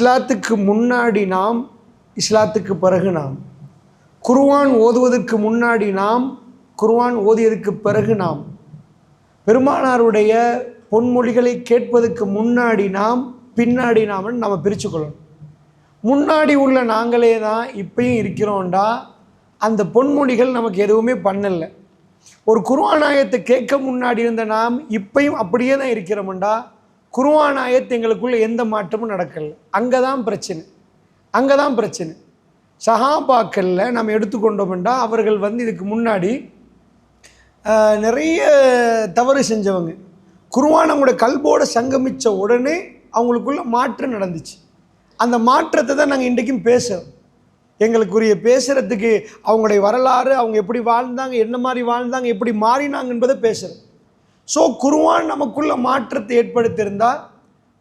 இஸ்லாத்துக்கு முன்னாடி நாம் இஸ்லாத்துக்கு பிறகு நாம். குர்வான் ஓதுவதற்கு முன்னாடி நாம் குர்வான் ஓதியதுக்கு பிறகு நாம். பெருமானாருடைய பொன்மொழிகளை கேட்பதற்கு முன்னாடி நாம் பின்னாடி நாம் நம்ம பிரிச்சுக்கொள்ளணும். முன்னாடி உள்ள நாங்களே தான் இப்பயும் இருக்கிறோண்டா அந்த பொன்மொழிகள் நமக்கு எதுவுமே பண்ணலை. ஒரு குருவானாயத்தை கேட்க முன்னாடி இருந்த நாம் இப்பயும் அப்படியே தான் இருக்கிறோம்டா குருவானாயத்து எங்களுக்குள்ளே எந்த மாற்றமும் நடக்கலை. அங்கே தான் பிரச்சனை. அங்கே தான் பிரச்சனை. சஹாபாக்களில் நம்ம எடுத்துக்கொண்டோம்டா அவர்கள் வந்து இதுக்கு முன்னாடி நிறைய தவறு செஞ்சவங்க. குருவான் அவங்களோட கல்போட சங்கமித்த உடனே அவங்களுக்குள்ள மாற்றம் நடந்துச்சு. அந்த மாற்றத்தை தான் நாங்கள் இன்றைக்கும் பேசுகிறோம் எங்களுக்குரிய பேசுகிறதுக்கு அவங்களுடைய வரலாறு அவங்க எப்படி வாழ்ந்தாங்க என்ன மாதிரி வாழ்ந்தாங்க எப்படி மாறினாங்க என்பதை பேசுகிறோம் ஸோ குருவான் நமக்குள்ள மாற்றத்தை ஏற்படுத்தியிருந்தால்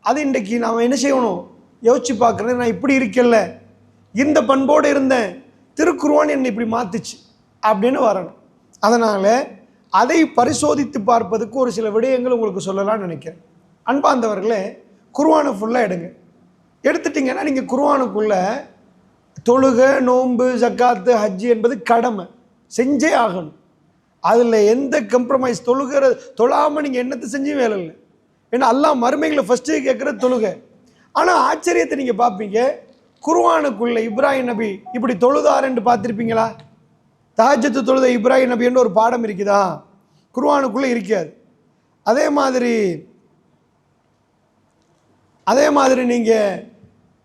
அது இன்றைக்கி நாம் என்ன செய்யணும்? யோசிச்சு பார்க்குறது நான் இப்படி இருக்கல இந்த பண்போடு இருந்தேன் திருக்குருவான் என்னை இப்படி மாற்றுச்சு அப்படின்னு வரணும். அதனால் அதை பரிசோதித்து பார்ப்பதுக்கு ஒரு சில விடயங்கள் உங்களுக்கு சொல்லலாம்னு நினைக்கிறேன். அன்பாந்தவர்களே குருவானை ஃபுல்லாக எடுங்க. எடுத்துட்டிங்கன்னா நீங்கள் குருவானுக்குள்ளே தொழுக நோன்பு ஜக்காத்து ஹஜ்ஜி என்பது கடமை. செஞ்சே ஆகணும். அதில் எந்த கம்ப்ரமைஸ் தொழுகிற தொழாமல் நீங்கள் என்னத்தை செஞ்சும் வேலை இல்லை. ஏன்னா எல்லாம் மருமைகளை ஃபஸ்ட்டு கேட்குற தொழுகை. ஆனால் ஆச்சரியத்தை நீங்கள் பார்ப்பீங்க குருவானுக்குள்ளே இப்ராஹிம் நபி இப்படி தொழுதாருன்னு பார்த்துருப்பீங்களா? தாஜத்து தொழுத இப்ராஹிம் நபின்னு ஒரு பாடம் இருக்குதா? குருவானுக்குள்ளே இருக்காது. அதே மாதிரி அதே மாதிரி நீங்கள்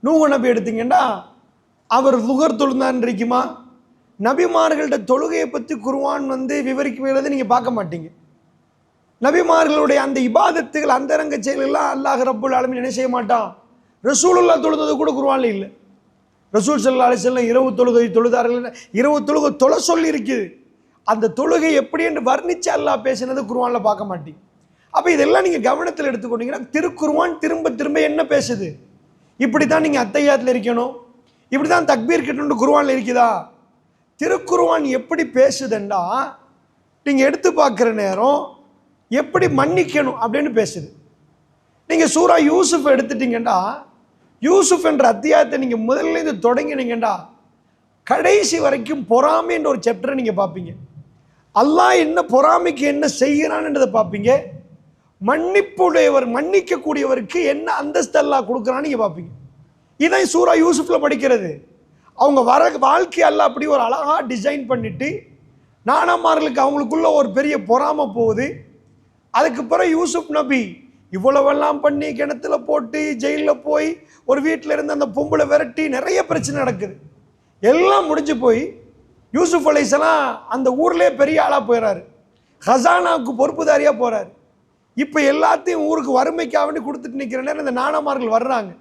நூகு நபி எடுத்தீங்கன்னா அவர் லுகர் தொழுந்தான்னு இருக்குமா நபிமார்கள்ட்ட தொழுகையை பற்றி குருவான் வந்து விவரிக்கிறது நீங்கள் பார்க்க மாட்டீங்க. நபிமார்களுடைய அந்த இபாதத்துகள் அந்தரங்க செயல்கள்லாம் அல்லாஹ் ரப்புல் ஆலமீன் என்ன செய்ய மாட்டான்? ரசூலுல்லா தொழுதது கூட குர்ஆன்ல இல்லை. ரசூல் சல்லா அலிஸ்லாம் இரவு தொழுகை தொழுதார்கள் இரவு தொழுகை தொலை சொல்லி இருக்குது அந்த தொழுகை எப்படி என்று வர்ணிச்சு அல்லாஹ் பேசினது குருவானில் பார்க்க மாட்டீங்க. அப்போ இதெல்லாம் நீங்கள் கவனத்தில் எடுத்துக்கொண்டீங்கன்னா திருக்குருவான் திரும்ப திரும்ப என்ன பேசுது? இப்படி தான் நீங்கள் அத்தையாத்தில் இருக்கணும். இப்படி தான் தக்பீர் கட்டணும் குருவானில் இருக்குதா? திருக்குருவான் எப்படி பேசுதுன்னா நீங்கள் எடுத்து பார்க்குற நேரம் எப்படி மன்னிக்கணும் அப்படின்னு பேசுது. நீங்கள் சூரா யூசுஃப் எடுத்துட்டிங்கன்னா யூசுஃப் என்ற அத்தியாயத்தை நீங்கள் முதல்ல இருந்து தொடங்கினீங்கண்டா கடைசி வரைக்கும் பொறாமைன்ற ஒரு சாப்டரை நீங்கள் பார்ப்பீங்க. அல்லாஹ் என்ன பொறாமைக்கு என்ன செய்கிறான்ன்றதை பார்ப்பீங்க. மன்னிப்புடையவர் மன்னிக்கக்கூடியவருக்கு என்ன அந்தஸ்து அல்லாஹ் கொடுக்குறான்னு நீங்கள் பார்ப்பீங்க. இதான் சூரா யூசுஃபில் படிக்கிறது. அவங்க வர வாழ்க்கை அப்படி ஒரு அழகாக டிசைன் பண்ணிட்டு நானாமார்களுக்கு அவங்களுக்குள்ள ஒரு பெரிய பொறாமை போகுது. அதுக்கு பிறகு யூசுப் நபி இவ்வளவெல்லாம் பண்ணி கிணத்துல போட்டு ஜெயிலில் போய் ஒரு வீட்டில் இருந்து அந்த பொம்பளை விரட்டி நிறைய பிரச்சனை நடக்குது. எல்லாம் முடிஞ்சு போய் யூசுஃப் அலைசலாம் அந்த ஊர்லேயே பெரிய ஆளாக போயிடுறாரு ஹசானாவுக்கு பொறுப்புதாரியாக போகிறாரு இப்போ எல்லாத்தையும் ஊருக்கு வறுமைக்காக வேண்டி கொடுத்துட்டு நிற்கிற நேரம் இந்த நாணமார்கள் வர்றாங்க.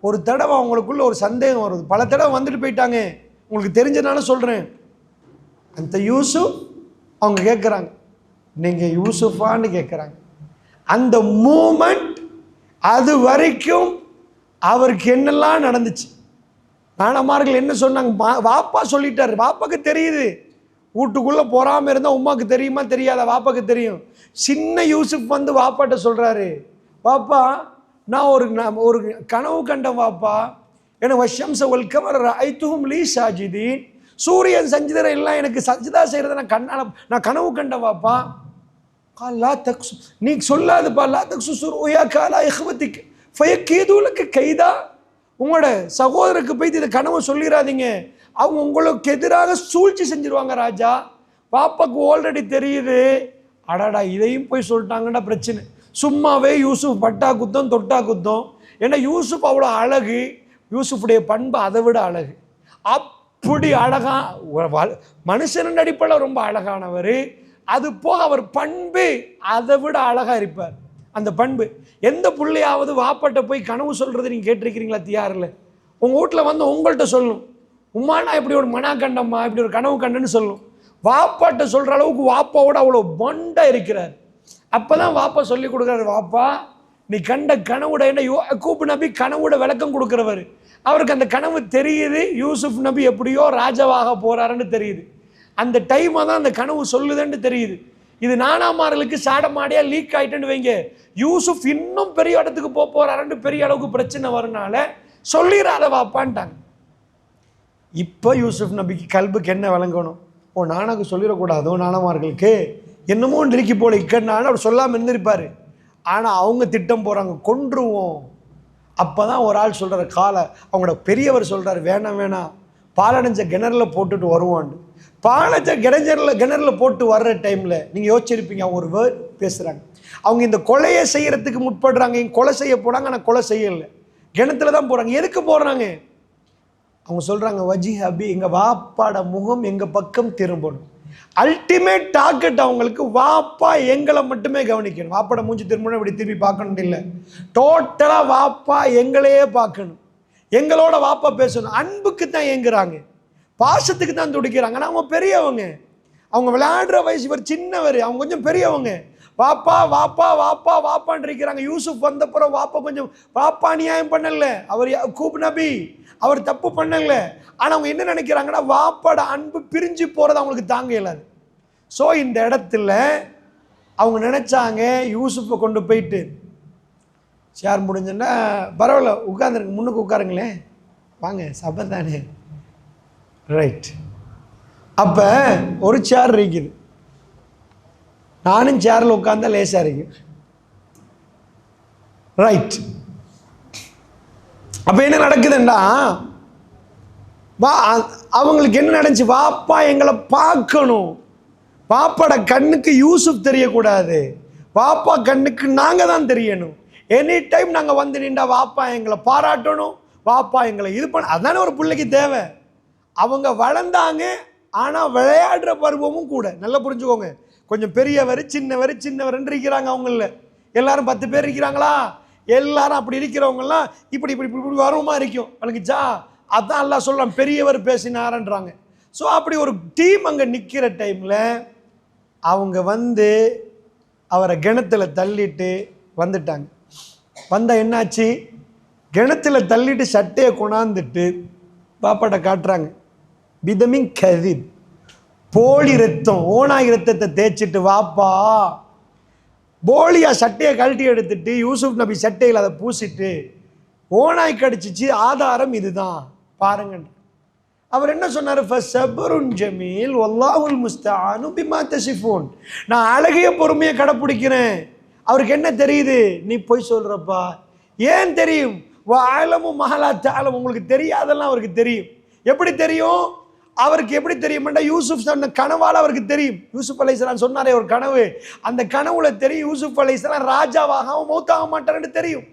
ஒரு தடவை அவங்களுக்குள்ள ஒரு சந்தேகம் வருது. பல தடவை வந்துட்டு போயிட்டாங்க. உங்களுக்கு தெரிஞ்சதுனால சொல்கிறேன் அந்த யூசுப் அவங்க கேட்குறாங்க நீங்கள் யூசுஃபான்னு கேட்குறாங்க அந்த மூமெண்ட் அது வரைக்கும் அவருக்கு என்னெல்லாம் நடந்துச்சு? நாணமார்கள் என்ன சொன்னாங்க? வாப்பா சொல்லிட்டார். வாப்பாக்கு தெரியுது. வீட்டுக்குள்ளே போகாமல் இருந்தால் உமாக்கு தெரியுமா? தெரியாத? வாப்பாக்கு தெரியும். சின்ன யூசுப் வந்து வாப்பாட்ட சொல்கிறாரு வாப்பா நான் ஒரு நான் ஒரு கனவு கண்ட கண்டவாப்பா எனக்கு வஷம்ச ஒல்கமர் ஐத்துகும் லீ ஷாஜிதீன் சூரியன் சஞ்சிதரை எல்லாம் எனக்கு சஞ்சிதா செய்கிறத நான் கண்ணால் நான் கனவு கண்ட கண்டவாப்பா லா தக்சு நீ சொல்லாதுப்பா லா தக்சு சுருயா காலா இஹ்வத்திக்கு ஃபயக்கீதுலுக்கு கைதா. உங்களோட சகோதரருக்கு போய்த்து இந்த கனவு சொல்லிடாதீங்க அவங்க உங்களுக்கு எதிராக சூழ்ச்சி செஞ்சிருவாங்க ராஜா. பாப்பாக்கு ஆல்ரெடி தெரியுது. அடாடா இதையும் போய் சொல்லிட்டாங்கன்னா பிரச்சனை. சும்மாவே யூசுஃப் பட்டா குத்தம் தொட்டா குத்தம் ஏன்னா யூசுப் அவ்வளோ அழகு யூசுஃபுடைய பண்பு அதை விட அழகு. அப்படி அழகாக ஒரு வ- மனுஷனின் அடிப்படையில் ரொம்ப அழகானவர். அது போக அவர் பண்பு அதை விட அழகா இருப்பார். அந்த பண்பு. எந்த பிள்ளையாவது வாப்பாட்ட போய் கனவு சொல்கிறது நீங்கள் கேட்டிருக்கிறீங்களா தியாரில்? உங்கள் வீட்டில் வந்து உங்கள்கிட்ட சொல்லும். உம்மா நான் இப்படி ஒரு மனா கண்டம்மா இப்படி ஒரு கனவு கண்டன்னு சொல்லும். வாப்பாட்ட சொல்கிற அளவுக்கு வாப்பாவோட அவ்வளோ பண்டாக இருக்கிறார். அப்பதான் வாப்பா சொல்லி கொடுக்குறாரு வாப்பா நீ கண்ட கனவுட என்ன கூப்பு நபி கனவுட விளக்கம் கொடுக்குறவர். அவருக்கு அந்த கனவு தெரியுது யூசுப் நபி எப்படியோ ராஜாவாக போகிறாருன்னு தெரியுது. அந்த டைமை தான் அந்த கனவு சொல்லுதுன்னு தெரியுது. இது நானாமார்களுக்கு சாடமாடியா லீக் ஆகிட்டேன்னு வைங்க. யூசுப் இன்னும் பெரிய இடத்துக்கு போக போகிறாருன்னு பெரிய அளவுக்கு பிரச்சனை வரனால சொல்லிடாத வாப்பான்ட்டாங்க. இப்போ யூசுப் நபிக்கு கல்புக்கு என்ன விளங்கணும்? ஓ நானாக்கு சொல்லிடக்கூடாதோ நானாமார்களுக்கு. என்னமோ இருக்கு போல இக்கண்ணான்னு அவர் சொல்லாமல் இருந்திருப்பார். ஆனால் அவங்க திட்டம் போகிறாங்க கொன்றுவோம். அப்போ தான் ஒரு ஆள் சொல்கிறார் காலை அவங்களோட பெரியவர் சொல்கிறார் வேணாம் வேணாம். பாலடைஞ்ச கிணறுல போட்டுட்டு வருவான்னு பாலடைஞ்ச கிணஞ்சரில் கிணறுல போட்டு வர்ற டைமில் நீங்கள் யோசிச்சிருப்பீங்க அவங்க ஒரு வேர்ட் பேசுகிறாங்க அவங்க இந்த கொலையை செய்கிறதுக்கு முற்படுறாங்க இங்கே கொலை செய்ய போனாங்க ஆனால் கொலை செய்யலை. கிணத்துல தான் போகிறாங்க எதுக்கு போடுறாங்க அவங்க சொல்கிறாங்க வஜி ஹபி எங்கள் வாப்பாட முகம் எங்கள் பக்கம் திரும்பணும். அல்டிமேட் டார்கெட் அவங்களுக்கு வாப்பா எங்களை மட்டுமே கவனிக்கணும். வாப்பட மூஞ்சி திரும்ப இப்படி திரும்பி பார்க்கணும் இல்லை. டோட்டலாக வாப்பா எங்களையே பார்க்கணும். எங்களோட வாப்பா பேசணும். அன்புக்கு தான் ஏங்குறாங்க. பாசத்துக்கு தான் துடிக்கிறாங்க. ஆனால் அவங்க பெரியவங்க. அவங்க விளையாடுற வயசு இவர் சின்னவர். அவங்க கொஞ்சம் பெரியவங்க. வாப்பா வாப்பா வாப்பா வாப்பான்றிருக்கிறாங்க இருக்கிறாங்க. யூசுப் வந்தப்புறம் வாப்பா கொஞ்சம் வாப்பா நியாயம் பண்ணல. அவர் கூப் நபி அவர் தப்பு பண்ணல. ஆனால் அவங்க என்ன நினைக்கிறாங்கன்னா வாப்பாட அன்பு பிரிஞ்சு போகிறது அவங்களுக்கு தாங்க இயலாது. ஸோ இந்த இடத்துல அவங்க நினச்சாங்க யூசுஃபை கொண்டு போயிட்டு. சேர் முடிஞ்சுன்னா பரவாயில்ல உட்காந்துருங்க முன்னுக்கு உட்காருங்களேன் வாங்க சபை தானே ரைட் அப்போ ஒரு சேர் இருக்குது. நானும் சேரில் உட்காந்தா லேசாக இருக்கு. ரைட் அப்போ என்ன நடக்குதுண்டா வா அவங்களுக்கு என்ன நடந்துச்சு? வாப்பா எங்களை பார்க்கணும். பாப்பாட கண்ணுக்கு யூசுப் தெரியக்கூடாது. பாப்பா கண்ணுக்கு நாங்கள் தான் தெரியணும். எனி டைம் நாங்கள் வந்து நின்றா வாப்பா எங்களை பாராட்டணும் வாப்பா எங்களை இது பண்ண அதானே ஒரு பிள்ளைக்கு தேவை. அவங்க வளர்ந்தாங்க ஆனால் விளையாடுற பருவமும் கூட. நல்லா புரிஞ்சுக்கோங்க. கொஞ்சம் பெரியவர் சின்னவர் சின்னவர்ன்னு இருக்கிறாங்க அவங்கள எல்லாரும் பத்து பேர் இருக்கிறாங்களா? எல்லாரும் அப்படி இருக்கிறவங்கலாம் இப்படி இப்படி இப்படி இப்படி வருமா இருக்கும். வணங்குச்சா அதான் எல்லாம் சொல்கிறான் பெரியவர் பேசினாரன்றாங்க. ஸோ அப்படி ஒரு டீம் அங்கே நிற்கிற டைமில் அவங்க வந்து அவரை கிணத்துல தள்ளிட்டு வந்துட்டாங்க. வந்தால் என்னாச்சு? கிணத்துல தள்ளிட்டு சட்டையை கொண்டாந்துட்டு பாப்பாட்ட காட்டுறாங்க. விதமின் கதிப் போலி ரத்தம் ஓனாய் ரத்தத்தை தேய்ச்சிட்டு வாப்பா. போலியா சட்டையை கழட்டி எடுத்துட்டு யூசுப் நபி சட்டையில் அதை பூசிட்டு ஓனாய் கடிச்சிச்சு ஆதாரம் இதுதான். பாருங்க அவர் என்ன சொன்னார்? ஃபசபருன் ஜமீல் வல்லாஹுல் முஸ்தானு பிமா தசிஃபோன். நான் அழகிய பொறுமையை கடைப்பிடிக்கிறேன். அவருக்கு என்ன தெரியுது? நீ போய் சொல்கிறப்பா ஏன் தெரியும்? ஆலமும் மகளா தாலம் உங்களுக்கு தெரியாதெல்லாம் அவருக்கு தெரியும். எப்படி தெரியும்? அவருக்கு எப்படி தெரியும்டா யூசுப் சொன்ன கனவால் அவருக்கு தெரியும். யூசுப் அலைசலாம் சொன்னாரே ஒரு கனவு. அந்த கனவுல தெரியும் யூசுப் அலைசலாம் ராஜாவாக அவன் மௌத்தாக மாட்டார்னு தெரியும்.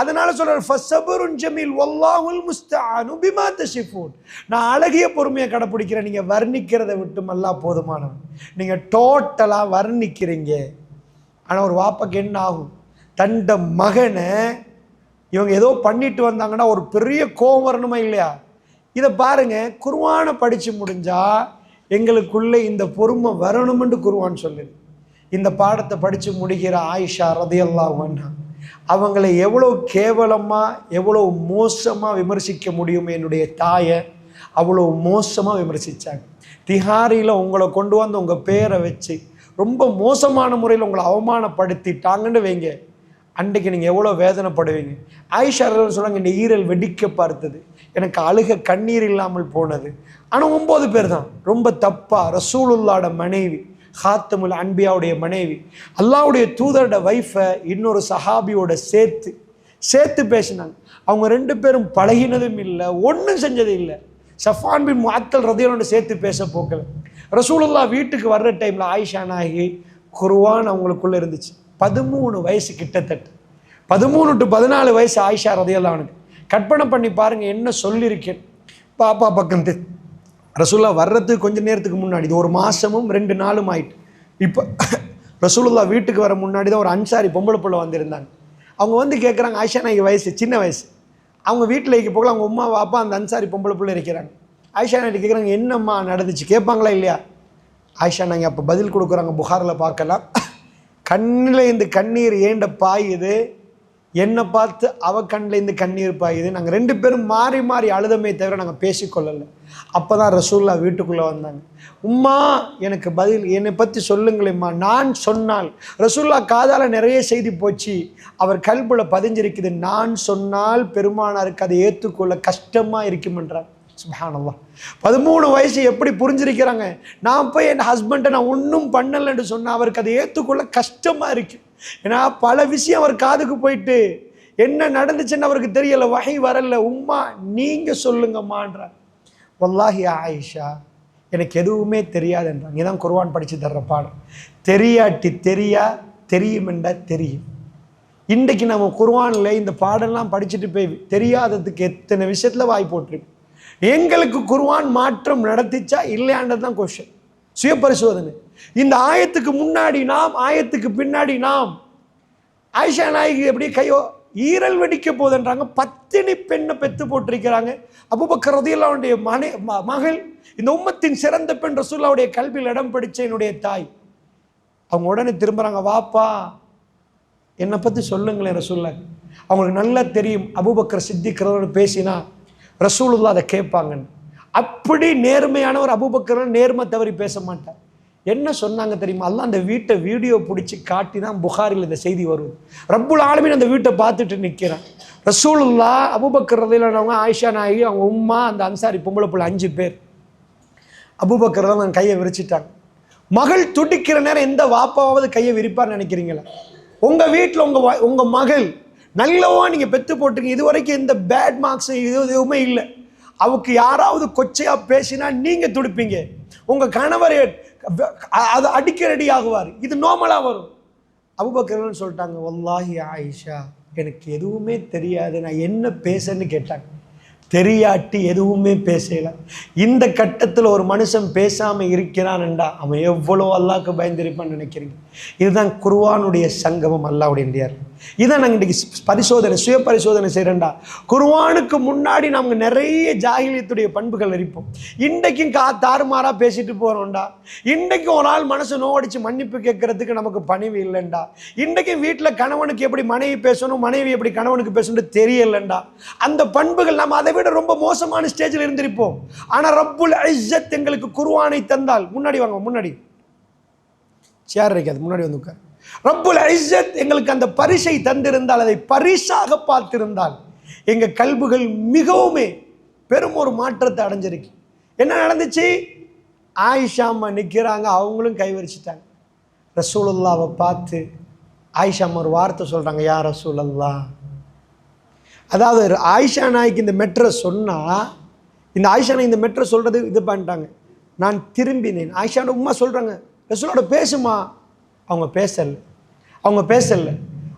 அதனால சொல்றாரு ஃபஸ்ஸபருன் ஜமீல் வல்லாஹுல் முஸ்தானு பிமா தஷிஃபூன். நான் அழகிய பொறுமையை கடைப்பிடிக்கிறேன். நீங்கள் வர்ணிக்கிறதை விட்டு மல்லா போதுமானவன். நீங்கள் டோட்டலாக வர்ணிக்கிறீங்க. ஆனால் ஒரு வாப்பாக்கு என்ன ஆகும்? தண்ட மகனை இவங்க ஏதோ பண்ணிட்டு வந்தாங்கன்னா ஒரு பெரிய கோபம் வரணுமா இல்லையா? இதை பாருங்க குருவானை படித்து முடிஞ்சா எங்களுக்குள்ளே இந்த பொறுமை வரணும்னு குருவான் சொல்லுது. இந்த பாடத்தை படித்து முடிகிற ஆயிஷா ரதையெல்லாம் அவங்களை எவ்வளோ கேவலமாக எவ்வளோ மோசமாக விமர்சிக்க முடியும் என்னுடைய தாயை அவ்வளோ மோசமாக விமர்சித்தாங்க திஹாரியில் உங்களை கொண்டு வந்து உங்கள் பேரை வச்சு ரொம்ப மோசமான முறையில் உங்களை அவமானப்படுத்திட்டாங்கன்னு வைங்க. அன்றைக்கு நீங்கள் எவ்வளோ வேதனைப்படுவீங்க? ஆயிஷா ரலியல்லாஹு சொன்னாங்க இந்த ஈரல் வெடிக்க பார்த்தது. எனக்கு அழுக கண்ணீர் இல்லாமல் போனது. ஆனால் ஒம்பது பேர் தான். ரொம்ப தப்பாக ரசூலுல்லாட மனைவி ஹாத்தமுல் அன்பியாவுடைய மனைவி அல்லாவுடைய தூதரோட ஒய்ஃபை இன்னொரு சஹாபியோட சேர்த்து சேர்த்து பேசினாங்க. அவங்க ரெண்டு பேரும் பழகினதும் இல்லை ஒன்றும் செஞ்சது இல்லை. சஃபான் பின் மாத்தல் ரதையோட சேர்த்து பேச போக்கல. ரசூலுல்லா வீட்டுக்கு வர்ற டைமில் ஆயிஷா நாகி குருவான் அவங்களுக்குள்ளே இருந்துச்சு. பதிமூணு வயசு கிட்டத்தட்ட. பதிமூணு டு பதினாலு வயசு ஆயிஷா ரதையெல்லாம் அவனுக்கு கற்பனை பண்ணி பாருங்கள் என்ன சொல்லியிருக்கேன் பாப்பா பக்கம் தெ- ரசூல்லா வர்றதுக்கு கொஞ்சம் நேரத்துக்கு முன்னாடி இது ஒரு மாதமும் ரெண்டு நாளும் ஆயிட்டு. இப்போ ரசூலுல்லா வீட்டுக்கு வர முன்னாடி தான் ஒரு அன்சாரி பொம்பளை பிள்ளை வந்திருந்தாங்க. அவங்க வந்து கேட்குறாங்க ஆயிஷா நாய்க்கு வயசு சின்ன வயசு. அவங்க வீட்டில் இருக்க போகல அவங்க அம்மா அப்பா அந்த அன்சாரி பொம்பளை பிள்ளை இருக்கிறாங்க. ஆயிஷா நாய்க்கு கேட்குறாங்க என்னம்மா நடந்துச்சு கேட்பாங்களா இல்லையா? ஆயிஷா நாங்கள் அப்போ பதில் கொடுக்குறாங்க புகாரில் பார்க்கலாம். கண்ணில் இந்த கண்ணீர் ஏண்ட பாயுது என்னை பார்த்து அவ கண்ணில் இந்த கண்ணீர் பாயுது நாங்கள் ரெண்டு பேரும் மாறி மாறி அழுதமே தவிர நாங்கள் பேசிக்கொள்ளலை. அப்போ தான் ரசூல்லா வீட்டுக்குள்ளே வந்தாங்க. உம்மா எனக்கு பதில் என்னை பற்றி சொல்லுங்களேம்மா. நான் சொன்னால் ரசூல்லா காதால் நிறைய செய்தி போச்சு. அவர் கல்புல பதிஞ்சிருக்குது. நான் சொன்னால் பெருமானாருக்கு அதை ஏற்றுக்கொள்ள கஷ்டமாக இருக்குமென்றார். சுபஹானல்லா பதிமூணு வயசு எப்படி புரிஞ்சிருக்கிறாங்க? நான் போய் என் ஹஸ்பண்டை நான் ஒன்றும் பண்ணலைன்னு சொன்னால் அவருக்கு அதை ஏற்றுக்கொள்ள கஷ்டமாக இருக்குது ஏன்னா பல விஷயம் அவர் காதுக்கு போயிட்டு என்ன நடந்துச்சுன்னு அவருக்கு தெரியலை வகை வரல. உம்மா நீங்கள் சொல்லுங்கம்மான்றார். வல்லாஹி ஆயிஷா எனக்கு எதுவுமே தெரியாதுன்றாங்க இதான் குர்வான் படித்து தர்ற பாடம். தெரியாட்டி தெரியா தெரியுமெண்டா தெரியும். இன்றைக்கு நம்ம குர்வானில் இந்த பாடெல்லாம் படிச்சுட்டு போய் தெரியாததுக்கு எத்தனை விஷயத்தில் வாய் போட்டிருக்கு? எங்களுக்கு குருவான் மாற்றம் நடத்திச்சா இல்லையான்றது தான் கொஷன் சுய பரிசோதனை இந்த ஆயத்துக்கு முன்னாடி நாம் ஆயத்துக்கு பின்னாடி நாம். ஆயிஷா நாயகி எப்படி கையோ ஈரல் வெடிக்க போதுன்றாங்க பத்தினி பெண்ணை பெத்து போட்டிருக்கிறாங்க. அபுபக்கர் ரதியல்லாவுடைய மனை ம- மகள் இந்த உம்மத்தின் சிறந்த பெண் ரசூல்லாவுடைய கல்வியில் இடம் பிடிச்ச என்னுடைய தாய். அவங்க உடனே திரும்புறாங்க வாப்பா என்னை பற்றி சொல்லுங்களேன் ரசூல்லா அவங்களுக்கு நல்லா தெரியும். அபுபக்கர் சித்திக்கிறதோடு பேசினா ரசூலுல்லா அதை கேட்பாங்கன்னு. அப்படி நேர்மையானவர் அபுபக்கர் நேர்மை தவறி பேச மாட்டார். என்ன சொன்னாங்க தெரியுமா? எல்லாம் அந்த வீட்டை வீடியோ பிடிச்சி காட்டி தான் புகாரில் இந்த செய்தி வருது. ரப்புல் ஆலமீன் அந்த வீட்டை பார்த்துட்டு நிற்கிறான் ரசூலுல்லா அபுபக்கர் ரதியிலானவங்க ஆயிஷா நாயகி அவங்க உம்மா அந்த அன்சாரி பொம்பளை பிள்ளை அஞ்சு பேர். அபுபக்கர் தான் கையை விரிச்சிட்டாங்க. மகள் துடிக்கிற நேரம் எந்த வாப்பாவது கையை விரிப்பார்னு நினைக்கிறீங்களா? உங்கள் வீட்டில் உங்கள் உங்கள் மகள் நல்லவா நீங்கள் பெத்து போட்டுங்க இது வரைக்கும் எந்த பேட் மார்க்ஸ் இது எதுவுமே இல்லை. அவருக்கு யாராவது கொச்சையாக பேசினா நீங்கள் துடிப்பீங்க. உங்கள் கணவர் அது அடிக்க ரெடி ஆகுவார். இது நார்மலாக வரும். அபுபக்கர்னு சொல்லிட்டாங்க வல்லாஹி ஆயிஷா எனக்கு எதுவுமே தெரியாது. நான் என்ன பேசன்னு கேட்டாங்க. தெரியாட்டி எதுவுமே பேசல. இந்த கட்டத்தில் ஒரு மனுஷன் பேசாமல் இருக்கிறான்டா. அவன் எவ்வளோ அல்லாஹ்க்கு பயந்திருப்பான்னு நினைக்கிறீங்க. இதுதான் குருவானுடைய சங்கமம். அல்லாவுடைய இதை நாங்கள் இன்றைக்கி பரிசோதனை சுய பரிசோதனை செய்கிறேன்டா குருவானுக்கு முன்னாடி நாங்கள் நிறைய ஜாகிலியத்துடைய பண்புகள் இருப்போம். இன்றைக்கும் கா தாறுமாறாக பேசிட்டு போகிறோம்டா இன்றைக்கும் ஒரு ஆள் மனசு நோவடிச்சு மன்னிப்பு கேட்கறதுக்கு நமக்கு பணிவு இல்லைண்டா இன்றைக்கும் வீட்டில் கணவனுக்கு எப்படி மனைவி பேசணும் மனைவி எப்படி கணவனுக்கு பேசணும் தெரியலண்டா அந்த பண்புகள் நம்ம அதை விட ரொம்ப மோசமான ஸ்டேஜில் இருந்திருப்போம். ஆனால் ரப்புல் இஸ்ஸத் எங்களுக்கு குருவானை தந்தால் முன்னாடி வாங்க முன்னாடி. சேர் இருக்காது முன்னாடி வந்து உட்கார். ரப்புல் ஐசத் எங்களுக்கு அந்த பரிசை தந்திருந்தால் அதை பரிசாக பார்த்திருந்தால் எங்கள் கல்புகள் மிகவுமே பெரும் ஒரு மாற்றத்தை அடைஞ்சிருக்கு. என்ன நடந்துச்சு? ஆயிஷா அம்மா நிற்கிறாங்க அவங்களும் கைவரிச்சிட்டாங்க ரசூலுல்லாவை பார்த்து ஆயிஷா அம்மா ஒரு வார்த்தை சொல்கிறாங்க யா ரசூலல்லா. அதாவது ஆயிஷா நாய்க்கு இந்த மெட்ரை சொன்னால் இந்த ஆயிஷா நாய் இந்த மெட்ரை சொல்கிறது இது பண்ணிட்டாங்க. நான் திரும்பினேன். ஆயிஷான உமா சொல்கிறாங்க ரசூலோட பேசுமா? அவங்க பேசலை. அவங்க பேசலை.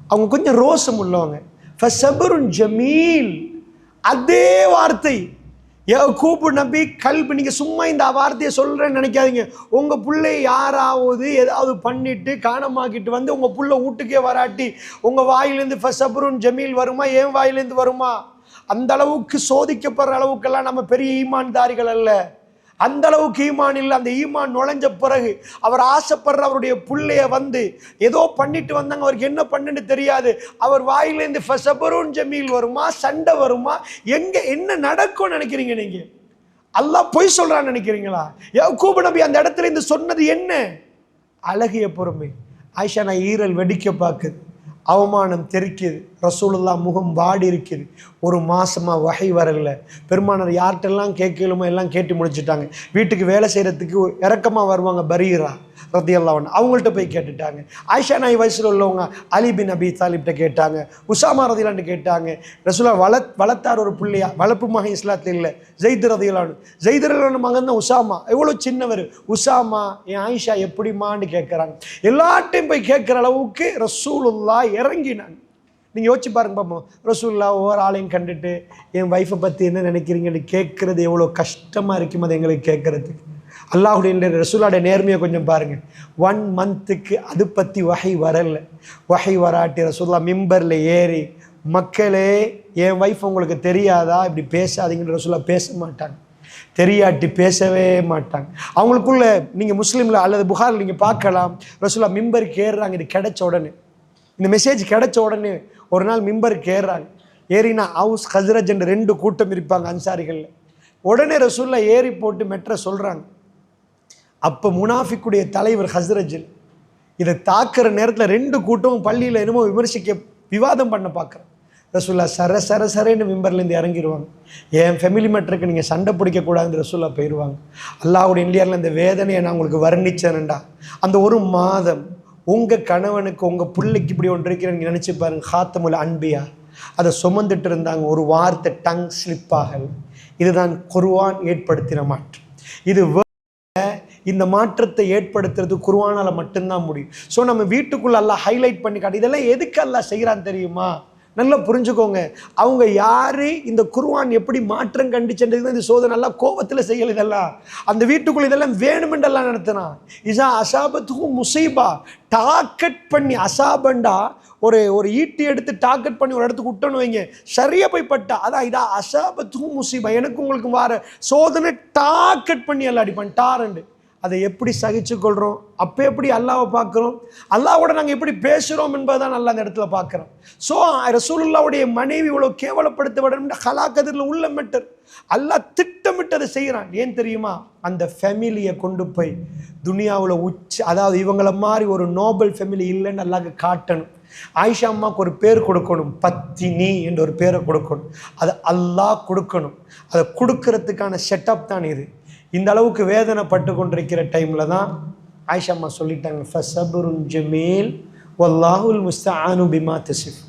அவங்க கொஞ்சம் ரோசம் உள்ளவங்க. ஃபசபருன் ஜமீல். அதே வார்த்தை. கூப்பு நம்பி கல்பு நீங்கள் சும்மா இந்த வார்த்தையை சொல்கிறேன்னு நினைக்காதீங்க. உங்கள் பிள்ளை யாராவது ஏதாவது பண்ணிட்டு காணமாக்கிட்டு வந்து உங்கள் பிள்ளை வீட்டுக்கே வராட்டி உங்கள் வாயிலேருந்து ஃபசபருன் ஜமீல் வருமா என் வாயிலேருந்து வருமா? அந்த அளவுக்கு சோதிக்கப்படுற அளவுக்கெல்லாம் நம்ம பெரிய ஈமான்தாரிகள் அல்ல. அந்த அளவுக்கு ஈமான் இல்லை அந்த ஈமான் நுழைஞ்ச பிறகு அவர் ஆசைப்படுற அவருடைய பிள்ளைய வந்து ஏதோ பண்ணிட்டு வந்தாங்க அவருக்கு என்ன பண்ணுன்னு தெரியாது. அவர் வாயிலேருந்து ஃபசபருன் ஜமீல் வருமா சண்டை வருமா எங்கே என்ன நடக்கும்னு நினைக்கிறீங்க நீங்கள் அல்லாஹ் பொய் சொல்கிறான்னு நினைக்கிறீங்களா? கூப நபி அந்த இடத்துல இருந்து சொன்னது என்ன? அழகிய பொறுமை. ஆயிஷா நான் ஈரல் வெடிக்க பார்க்குது அவமானம் தெரிக்குது ரசூலுல்லா முகம் வாடி இருக்குது ஒரு மாதமாக வகை வரல. பெருமானார் யார்கிட்டெல்லாம் கேட்கலுமோ எல்லாம் கேட்டு முடிச்சுட்டாங்க. வீட்டுக்கு வேலை செய்கிறதுக்கு இறக்கமாக வருவாங்க பரீரா ரத்தியல்லாவன் அவங்கள்ட்ட போய் கேட்டுட்டாங்க. ஆயிஷா நாய் வயசில் உள்ளவங்க அலி பின் அபி தாலிப்ட்ட கேட்டாங்க. உஷாமா ரதிலான்னு கேட்டாங்க. ரசூலா வள வளர்த்தார் ஒரு பிள்ளையா. வளர்ப்பு மகன் இஸ்லாத்தில் இல்லை. ஜெயித் ரதிலானு ஜெயித் ரதிலான மகன் தான் உஷாமா எவ்வளோ சின்னவர். உஷாமா என் ஆயிஷா எப்படிமான்னு கேட்குறாங்க. எல்லாட்டையும் போய் கேட்குற அளவுக்கு ரசூலுல்லா இறங்கினாங்க. நீங்கள் யோசிச்சு பாருங்க பார்ப்போம் ரசூல்லா ஒவ்வொரு ஆளையும் கண்டுட்டு என் ஒய்ஃபை பற்றி என்ன நினைக்கிறீங்கன்னு கேட்குறது எவ்வளோ கஷ்டமாக இருக்கும் அது எங்களுக்கு கேட்குறதுக்கு அல்லாஹுடைய ரசூலாடைய நேர்மையை கொஞ்சம் பாருங்கள் ஒன் மந்த்துக்கு அது பற்றி வகை வரலை. வகை வராட்டி ரசூல்லா மிம்பரில் ஏறி மக்களே என் ஒய்ஃப் உங்களுக்கு தெரியாதா? இப்படி பேசாதீங்கன்னு ரசூலா பேச மாட்டாங்க. தெரியாட்டி பேசவே மாட்டாங்க. அவங்களுக்குள்ள நீங்கள் முஸ்லீமில் அல்லது புகாரில் நீங்கள் பார்க்கலாம் ரசூலா மிம்பருக்கு ஏறுறாங்க இது கிடைச்ச உடனே. இந்த மெசேஜ் கிடைச்ச உடனே ஒரு நாள் மிம்பருக்கு ஏறுறாங்க. ஏறினா ஹவுஸ் ஹஸ்ரஜ் என்று ரெண்டு கூட்டம் இருப்பாங்க அன்சாரிகளில். உடனே ரசூல்லா ஏறி போட்டு மெட்ர சொல்கிறாங்க அப்போ முனாஃபிக்குடைய தலைவர் ஹஸ்ரஜில் இதை தாக்குற நேரத்தில் ரெண்டு கூட்டமும் பள்ளியில் என்னமோ விமர்சிக்க விவாதம் பண்ண பார்க்குறேன் ரசூல்லா சர சர சரன்னு மிம்பர்லேருந்து இறங்கிடுவாங்க என் ஃபெமிலி மேட்டருக்கு நீங்கள் சண்டை பிடிக்கக்கூடாதுன்னு ரசூல்லா போயிடுவாங்க அல்லாவுடைய இந்தியாவில் இந்த வேதனையை நான் உங்களுக்கு வர்ணிச்சேன்டா அந்த ஒரு மாதம் உங்கள் கணவனுக்கு உங்கள் பிள்ளைக்கு இப்படி ஒன்று இருக்கிறேன்னு நினச்சி பாருங்க ஹாத்தமுல அன்பியா. அதை சுமந்துட்டு இருந்தாங்க ஒரு வார்த்தை டங் ஸ்லிப் இதுதான் குருவான் ஏற்படுத்தின மாற்றம். இது இந்த மாற்றத்தை ஏற்படுத்துறது குருவானால் மட்டும்தான் முடியும். ஸோ நம்ம வீட்டுக்குள்ளே எல்லாம் ஹைலைட் பண்ணி காட்டு இதெல்லாம் எதுக்கு எல்லாம் செய்கிறான் தெரியுமா? நல்லா புரிஞ்சுக்கோங்க. அவங்க யார்? இந்த குருவான் எப்படி மாற்றம் கண்டிச்சுன்றது இந்த சோதனை நல்லா கோபத்தில் செய்யல இதெல்லாம். அந்த வீட்டுக்குள்ள இதெல்லாம் வேணுமென்றெல்லாம் நடத்தினான் இசா அசாபத்துக்கும் முசீபா. டாக்கெட் பண்ணி அசாபண்டா ஒரு ஒரு ஈட்டி எடுத்து டாக்கெட் பண்ணி ஒரு இடத்துக்கு விட்டோன்னு வைங்க. சரியாக போய் பட்டா. அதான் இதா அசாபத்துக்கும் முசீபா. எனக்கு உங்களுக்கு வார சோதனை டாக்கெட் பண்ணி எல்லாம் அடிப்பான். டாரண்டு. அதை எப்படி சகிச்சுக்கொள்கிறோம் அப்போ எப்படி அல்லாவை பார்க்குறோம்? அல்லாவோட நாங்கள் எப்படி பேசுகிறோம் என்பதை தான் நல்லா அந்த இடத்துல பார்க்குறோம் ஸோ ரசூலுல்லாவுடைய மனைவி இவ்வளோ கேவலப்படுத்த வேண்டும் ஹலாக்கதிரில் உள்ள மெட்டர் அல்லாஹ் திட்டமிட்டதை செய்கிறான். ஏன் தெரியுமா? அந்த ஃபேமிலியை கொண்டு போய் துனியாவில் உச்ச அதாவது இவங்கள மாதிரி ஒரு நோபல் ஃபேமிலி இல்லைன்னு அல்லாக்கு காட்டணும். ஆயிஷா அம்மாவுக்கு ஒரு பேர் கொடுக்கணும். பத்தினி என்ற ஒரு பேரை கொடுக்கணும். அதை அல்லாஹ் கொடுக்கணும். அதை கொடுக்கறதுக்கான செட்டப் தான் இது. இந்த அளவுக்கு வேதனைப்பட்டு கொண்டிருக்கிற டைமில் தான் ஆயிஷா அம்மா சொல்லிட்டாங்க ஃபசபுருன் ஜமீல் வல்லாஹுல் முஸ்தானு பிமா தசிஃப்.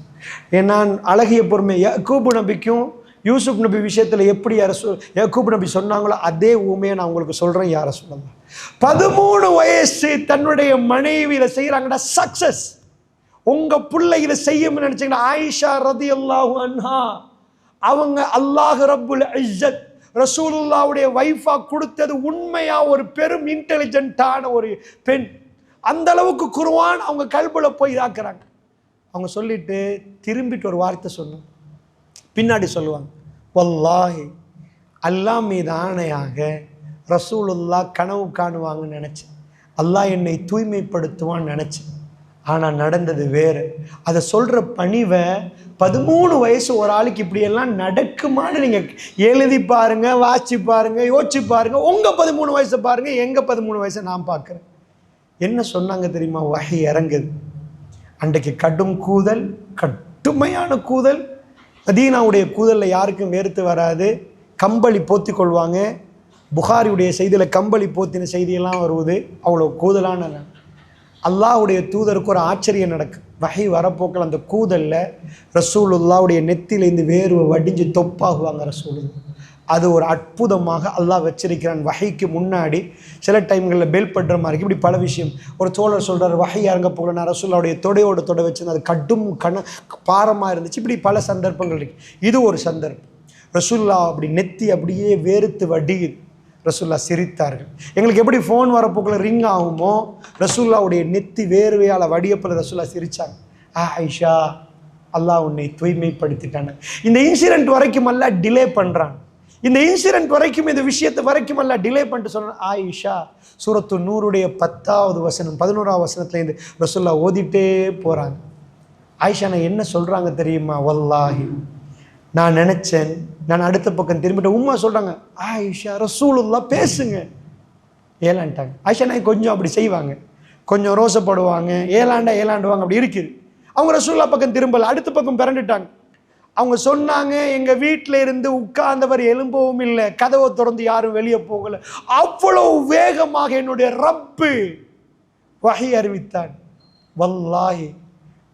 ஏன்னா அழகிய பொறுமை யக்கூபு நபிக்கும் யூசுப் நபி விஷயத்தில் எப்படி அரசு யக்கூப் நபி சொன்னாங்களோ அதே ஊமையை நான் உங்களுக்கு சொல்கிறேன் யார சொல்லலாம். பதிமூணு வயசு தன்னுடைய மனைவியில் செய்கிறாங்கடா சக்ஸஸ் உங்கள் பிள்ளை இதை செய்யும்னு நினச்சிங்கன்னா ஆயிஷா ரதி அல்லாஹு அன்ஹா அவங்க அல்லாஹ் ரப்புல் இஸ்ஸத் ரசூலுல்லாவுடைய வைஃபா கொடுத்தது உண்மையா ஒரு பெரும் இன்டெலிஜென்ட்டான ஒரு பெண். அந்த அளவுக்கு குருவான் அவங்க கல்புல போய் இதாக்குறாங்க. அவங்க சொல்லிட்டு திரும்பிட்டு ஒரு வார்த்தை சொன்னோம் பின்னாடி சொல்லுவாங்க வல்லாஹி அல்லாஹ் மீது ஆணையாக ரசூலுல்லா கனவு காணுவாங்கன்னு நினச்சேன். அல்லாஹ் என்னை தூய்மைப்படுத்துவான்னு நினச்சேன். ஆனால் நடந்தது வேறு. அதை சொல்கிற பணிவை பதிமூணு வயசு ஒரு ஆளுக்கு இப்படியெல்லாம் நடக்குமான்னு நீங்கள் எழுதி பாருங்க வாசி பாருங்க யோசிச்சு பாருங்க. உங்கள் பதிமூணு வயசை பாருங்க எங்கள் பதிமூணு வயசை நான் பார்க்குறேன். என்ன சொன்னாங்க தெரியுமா? வகை இறங்குது. அன்றைக்கு கடும் கூதல் கட்டுமையான கூதல். மதீனாவுடைய கூதலில் யாருக்கும் வேர்த்து வராது. கம்பளி போத்தி கொள்வாங்க. புகாரியுடைய செய்தியில் கம்பளி போத்தின செய்தியெல்லாம் வருவது அவ்வளோ கூதலான அல்லாவுடைய தூதருக்கு ஒரு ஆச்சரியம் நடக்கும். வகை வரப்போக்கில் அந்த கூதலில் ரசூலுல்லாவுடைய நெத்திலேருந்து வேர்வை வடிஞ்சு தொப்பாகுவாங்க ரசூலுல்லா அது ஒரு அற்புதமாக அல்லாஹ் வச்சிருக்கிறான் வகைக்கு முன்னாடி. சில டைம்களில் பெல் படுற மாதிரி இருக்கு. இப்படி பல விஷயம். ஒரு தோழர் சொல்கிறார் வகை இறங்க போகல நான் ரசூல்லாவுடைய தொடையோட தொட வச்சு அது கடும் கண பாரமாக இருந்துச்சு. இப்படி பல சந்தர்ப்பங்கள் இருக்கு. இது ஒரு சந்தர்ப்பம். ரசூல்லா அப்படி நெத்தி அப்படியே வேறுத்து வடியுது. ரசூல்லா சிரித்தார்கள். எங்களுக்கு எப்படி ஃபோன் வரப்போக்குள்ள ரிங் ஆகுமோ ரசூல்லாவுடைய நெத்தி வேர்வையால் வடியப்பில் ரசூல்லா சிரித்தாங்க ஆ ஐஷா அல்லாஹ் உன்னை தூய்மைப்படுத்திட்டாங்க இந்த இன்சிடென்ட் வரைக்கும் அல்ல டிலே பண்ணுறாங்க இந்த இன்சிடென்ட் வரைக்கும் இந்த விஷயத்தை வரைக்கும் அல்ல டிலே பண்ணிட்டு சொன்னேன். ஆயிஷா சூரத்து நூறுடைய பத்தாவது வசனம் பதினோராவது வசனத்துலேருந்து ரசூல்லா ஓதிட்டே போகிறாங்க ஆயிஷா நான் என்ன சொல்கிறாங்க தெரியுமா? வல்லாஹி நான் நினச்சேன் நான் அடுத்த பக்கம் திரும்பிட்டு உமா சொல்கிறாங்க ஆயிஷா ரசூலுல்லா பேசுங்க. ஏலான்ட்டாங்க. ஆயிஷா நான் கொஞ்சம் அப்படி செய்வாங்க. கொஞ்சம் ரோசப்படுவாங்க ஏலாண்டா ஏலாண்டுவாங்க. அப்படி இருக்குது. அவங்க ரசூல்லா பக்கம் திரும்பல அடுத்த பக்கம் பிறண்டுட்டாங்க அவங்க சொன்னாங்க எங்கள் வீட்டில் இருந்து உட்கார்ந்தவர் எழும்பவும் இல்லை. கதவை திறந்து யாரும் வெளியே போகல. அவ்வளோ வேகமாக என்னுடைய ரப்பு வகை அறிவித்தான். வல்லாஹி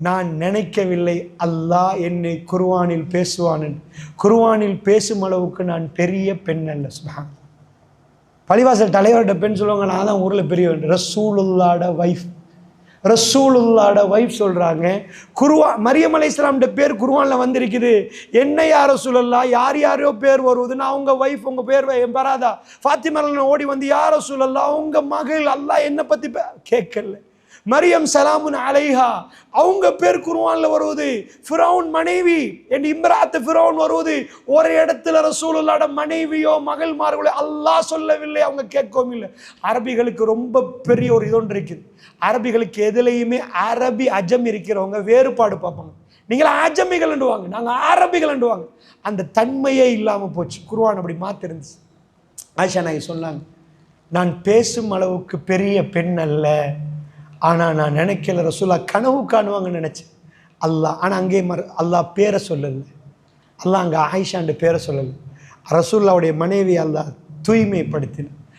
நான் நினைக்கவில்லை. அல்லாஹ் என்னை குருவானில் பேசுவானன். குருவானில் பேசும் அளவுக்கு நான் பெரிய பெண் அல்ல. சுபான் பழிவாசல் தலைவர்கிட்ட பெண் சொல்லுவாங்க நான் தான் ஊரில் பெரியவன். ரசூலுல்லாட வைஃப். ரசூலுல்லாட வைஃப் சொல்கிறாங்க குருவா மரியம் அலை இஸ்லாம்ட பேர் குருவானில் வந்திருக்குது. என்ன யார் ரசூலல்லா யார் யாரையோ பேர் வருவது நான் உங்கள் வைஃப் உங்கள் பேர் என் பராதா. ஃபாத்திமரன் ஓடி வந்து யார் ரசூலல்லா உங்கள் மகள் அல்லா என்னை பற்றி கேட்கல. மரியம் சலாமுன் அலைஹா. அவங்க பேர் குருவானில் வருவது ஃபிரௌன் மனைவி என் இம்ராத்து ஃபிரௌன் வருவது ஒரு இடத்துல ரசூலுல்லாட மனைவியோ மகள்மார்களோ அல்லாஹ் சொல்லவில்லை அவங்க கேட்கவும் இல்லை. அரபிகளுக்கு ரொம்ப பெரிய ஒரு இது ஒன்று இருக்குது. அரபிகளுக்கு எதுலேயுமே அரபி அஜம் இருக்கிறவங்க வேறுபாடு பார்ப்பாங்க. நீங்கள் அஜமிகள்ண்டுவாங்க நாங்கள் அரபிகள்ண்டுவாங்க அந்த தன்மையே இல்லாமல் போச்சு. குருவான் அப்படி மாத்திருந்துச்சு. ஆஷா நாயகி சொன்னாங்க நான் பேசும் அளவுக்கு பெரிய பெண் அல்ல. ஆனால் நான் நினைக்கல ரசூலா கனவு காணுவாங்கன்னு நினச்சேன். அல்லாஹ் ஆனால் அங்கே மறு அல்லாஹ் பேரை சொல்லலை. அல்லாஹ் அங்கே ஆயிஷாண்டு பேரை சொல்லலை. ரசூல்லாவுடைய மனைவி அல்லாஹ் தூய்மைப்படுத்தினான்